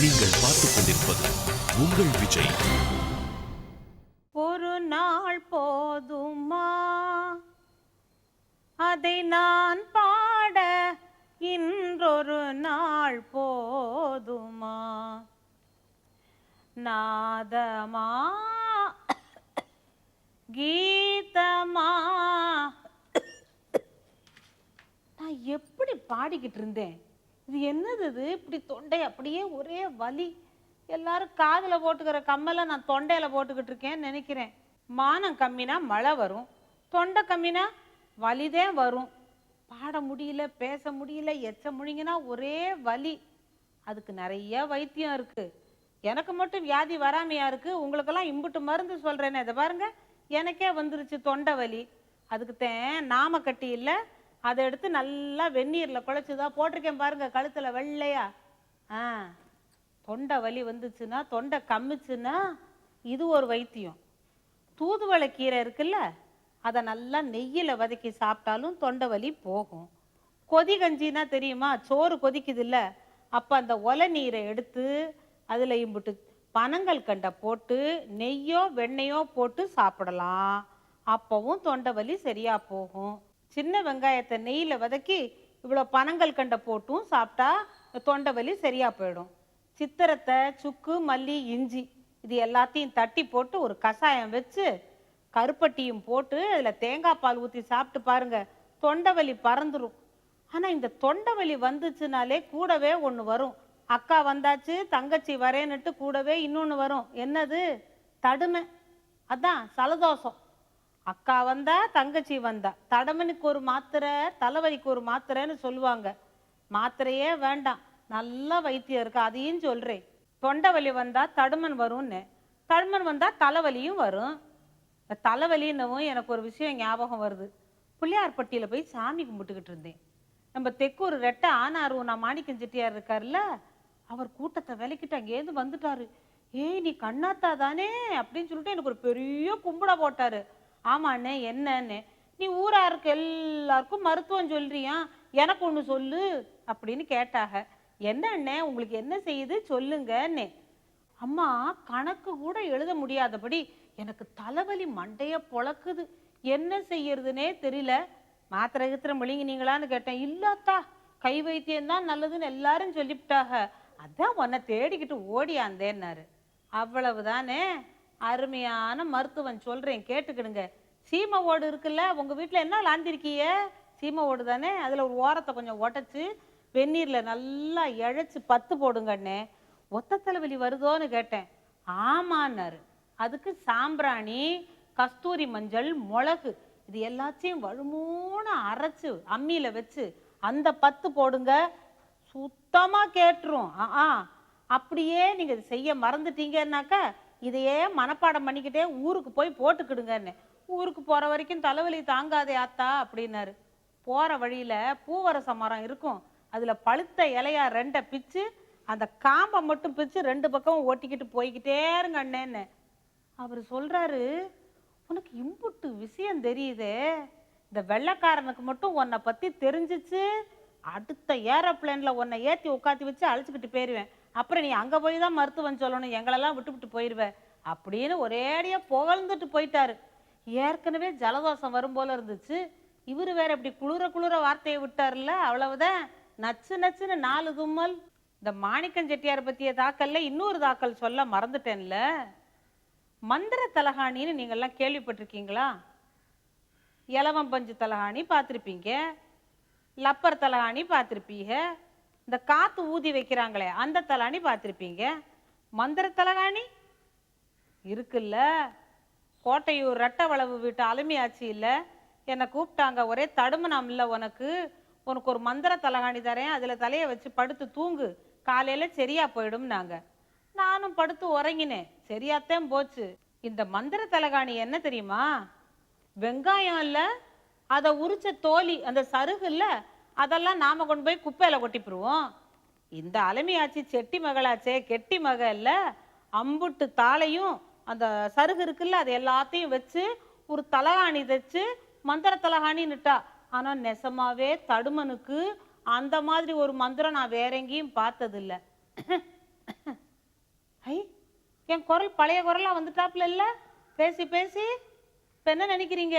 நீங்கள் பார்த்துக் கொண்டிருப்பது உங்கள் விஜய். ஒரு நாள் போதுமா? அதை நான் பாட இன்றொரு நாள் போதுமா? நாதமா கீதமா? நான் எப்படி பாடிக்கிட்டு இருந்தேன்? இது என்னது இது? இப்படி தொண்டை அப்படியே ஒரே வலி. எல்லாரும் காதில் போட்டுக்கிற கம்மலை நான் தொண்டையில் போட்டுக்கிட்டு இருக்கேன்னு நினைக்கிறேன். மானம் கம்மினா மழை வரும். தொண்டை கம்மினா வலிதே வரும். பாட முடியல பேச முடியல எச்ச முழுங்கினா ஒரே வலி. அதுக்கு நிறைய வைத்தியம் இருக்கு. எனக்கு மட்டும் வியாதி வராமையா இருக்கு? உங்களுக்கெல்லாம் இம்புட்டு மருந்து சொல்றேனே. இதை பாருங்க. எனக்கே வந்துருச்சு தொண்டை வலி. அதுக்கு தான் நாம கட்டி அதை எடுத்து நல்லா வெந்நீரில் குழைச்சுதான் போட்டிருக்கேன் பாருங்கள் கழுத்தில் வெள்ளையா. ஆ தொண்டை வலி வந்துச்சுன்னா தொண்டை கம்மிச்சுன்னா இது ஒரு வைத்தியம். தூதுவளை கீரை இருக்குல்ல அதை நல்லா நெய்யில் வதக்கி சாப்பிட்டாலும் தொண்டை வலி போகும். கொதி கஞ்சினா தெரியுமா சோறு கொதிக்குதுல்ல அப்போ அந்த ஒலை நீரை எடுத்து அதில் இம்புட்டு பனங்கள் கண்டை போட்டு நெய்யோ வெண்ணெயோ போட்டு சாப்பிடலாம். அப்போவும் தொண்டை வலி சரியாக போகும். சின்ன வெங்காயத்தை நெய்யில் வதக்கி இவ்வளோ பனங்கள் கண்டை போட்டும் சாப்பிட்டா தொண்டை வலி சரியா போயிடும். சித்திரத்தை சுக்கு மல்லி இஞ்சி இது எல்லாத்தையும் தட்டி போட்டு ஒரு கஷாயம் வச்சு கருப்பட்டியும் போட்டு அதில் தேங்காய் பால் ஊற்றி சாப்பிட்டு பாருங்க. தொண்டை வலி பறந்துடும் ஆனால் இந்த தொண்டை வலி வந்துச்சுனாலே கூடவே ஒன்று வரும். அக்கா வந்தாச்சு தங்கச்சி வரேன்னுட்டு கூடவே இன்னொன்று வரும். என்னது? தடுமை. அதான் சலதோஷம். அக்கா வந்தா தங்கச்சி வந்தா. தடமனுக்கு ஒரு மாத்திரை தலைவலிக்கு ஒரு மாத்திரைன்னு சொல்லுவாங்க. மாத்திரையே வேண்டாம். நல்ல வைத்தியம் இருக்கு அதையும் சொல்றேன். தொண்டை வலி வந்தா தடுமன் வரும்னு. தடுமன் வந்தா தலைவலியும் வரும். தலைவலின்னவும் எனக்கு ஒரு விஷயம் ஞாபகம் வருது. பிள்ளையார்பட்டியில போய் சாமி கும்பிட்டுக்கிட்டு இருந்தேன். நம்ம தெக்கூர் ரெட்டை ஆனாரும் நான் மாணிக்கம் செட்டியார் இருக்காருல்ல அவர் கூட்டத்தை விலக்கிட்டு அங்கேருந்து வந்துட்டாரு. ஏய் நீ கண்ணாத்தா தானே அப்படின்னு சொல்லிட்டு எனக்கு ஒரு பெரிய கும்பிட போட்டாரு. ஆமாண்ணே என்னன்னு. நீ ஊராருக்கு எல்லாருக்கும் மருத்துவம் சொல்றியா? எனக்கு ஒன்று சொல்லு அப்படின்னு கேட்டாக. என்ன அண்ணே உங்களுக்கு என்ன செய்யுது? சொல்லுங்கன்னு. அம்மா கணக்கு கூட எழுத முடியாதபடி எனக்கு தலைவலி மண்டைய பொழக்குது. என்ன செய்யறதுனே தெரியல. மாத்திரை கித்திர முழுங்கினீங்களான்னு கேட்டேன். இல்லாத்தா கை வைத்தியம் தான் நல்லதுன்னு எல்லாரும் சொல்லிவிட்டாக. அதான் உன்னை தேடிக்கிட்டு ஓடியாந்தேன்னாரு. அவ்வளவுதானே? அருமையான மருத்துவம் சொல்கிறேன் கேட்டுக்கிடுங்க. சீமை ஓடு இருக்குல்ல உங்கள் வீட்டில் என்ன லாந்திருக்கீங்க? சீமை ஓடு தானே? அதில் ஒரு ஓரத்தை கொஞ்சம் உடச்சி வெந்நீரில் நல்லா இழைச்சி பத்து போடுங்கண்ணே ஒத்த தலைவலி வருதோன்னு கேட்டேன். ஆமான்னாரு. அதுக்கு சாம்பிராணி கஸ்தூரி மஞ்சள் மிளகு இது எல்லாத்தையும் வழுமூணு அரைச்சு அம்மியில் வச்சு அந்த பத்து போடுங்க. சுத்தமாக கேட்டுரும். ஆ ஆ. அப்படியே நீங்கள் செய்ய மறந்துட்டீங்கன்னாக்கா இதையே மனப்பாடம் பண்ணிக்கிட்டே ஊருக்கு போய் போட்டுக்கிடுங்கன்னு. ஊருக்கு போற வரைக்கும் தலைவலி தாங்காதே ஆத்தா அப்படின்னாரு. போற வழியில பூவரச மரம் இருக்கும். அதுல பழுத்த இலையா ரெண்டை பிச்சு அந்த காம்பை மட்டும் பிச்சு ரெண்டு பக்கமும் ஓட்டிக்கிட்டு போய்கிட்டே இருங்க அண்ணேன்னு. அவர் சொல்றாரு உனக்கு இம்புட்டு விஷயம் தெரியுதே. இந்த வெள்ளைக்காரனுக்கு மட்டும் உன்னை பத்தி தெரிஞ்சிச்சு. அடுத்த ஏரோப்ளேன்ல உன்னை ஏத்தி உட்காத்தி வச்சு அழைச்சிக்கிட்டு போயிருவேன். அப்புறம் நீ அங்கே போய் தான் மருத்துவம் சொல்லணும் எங்களெல்லாம் விட்டுவிட்டு போயிடுவ அப்படின்னு ஒரேடியாக புகழ்ந்துட்டு போயிட்டாரு. ஏற்கனவே ஜலதோஷம் வரும் போல இருந்துச்சு. இவர் வேற இப்படி குளிர குளிர வார்த்தையை விட்டார்ல அவ்வளவுதான். நச்சு நச்சுன்னு நாலு தும்மல். இந்த மாணிக்கம் செட்டியார் தாக்கல்ல இன்னொரு தாக்கல் சொல்ல மறந்துட்டேன்ல. மந்திர தலகாணின்னு நீங்கள்லாம் கேள்விப்பட்டிருக்கீங்களா? இலவம் பஞ்சு தலகாணி பார்த்துருப்பீங்க. லப்பர் தலகாணி பார்த்துருப்பீங்க. இந்த காற்று ஊதி வைக்கிறாங்களே அந்த தலகாணி பார்த்துருப்பீங்க? மந்திர தலகாணி இருக்குல்ல. கோட்டையூர் ரெட்டை வளவு வீட்டு அலுமையாச்சு இல்லை. என்னை கூப்பிட்டாங்க ஒரே தடுமணம் இல்லை உனக்கு. உனக்கு ஒரு மந்திர தலகாணி தரேன். அதில் தலையை வச்சு படுத்து தூங்கு. காலையில் சரியா போயிடும்னாங்க. நானும் படுத்து உறங்கினேன். சரியாத்தான் போச்சு. இந்த மந்திர தலகாணி என்ன தெரியுமா? வெங்காயம் இல்ல அதை உரிச்ச தோலி அந்த சருகு இல்ல அதெல்லாம் நாம கொண்டு போய் குப்பையில கொட்டிப்புருவோம் இந்த அலமையாச்சி செட்டி மகளாச்சே கெட்டி மக இல்லை. அம்புட்டு தாளையும் அந்த சருகு இருக்குல்ல அது எல்லாத்தையும் வச்சு ஒரு தலகாணி தைச்சு மந்திர தலகாணின்னுட்டா ஆனால் நெசமாவே தடுமனுக்கு அந்த மாதிரி ஒரு மந்திரம் நான் வேற எங்கேயும் பார்த்ததில்ல. ஐ என் குரல் பழைய குரலா வந்துட்டாப்புல இல்லை? பேசி பேசி இப்போ என்ன நினைக்கிறீங்க?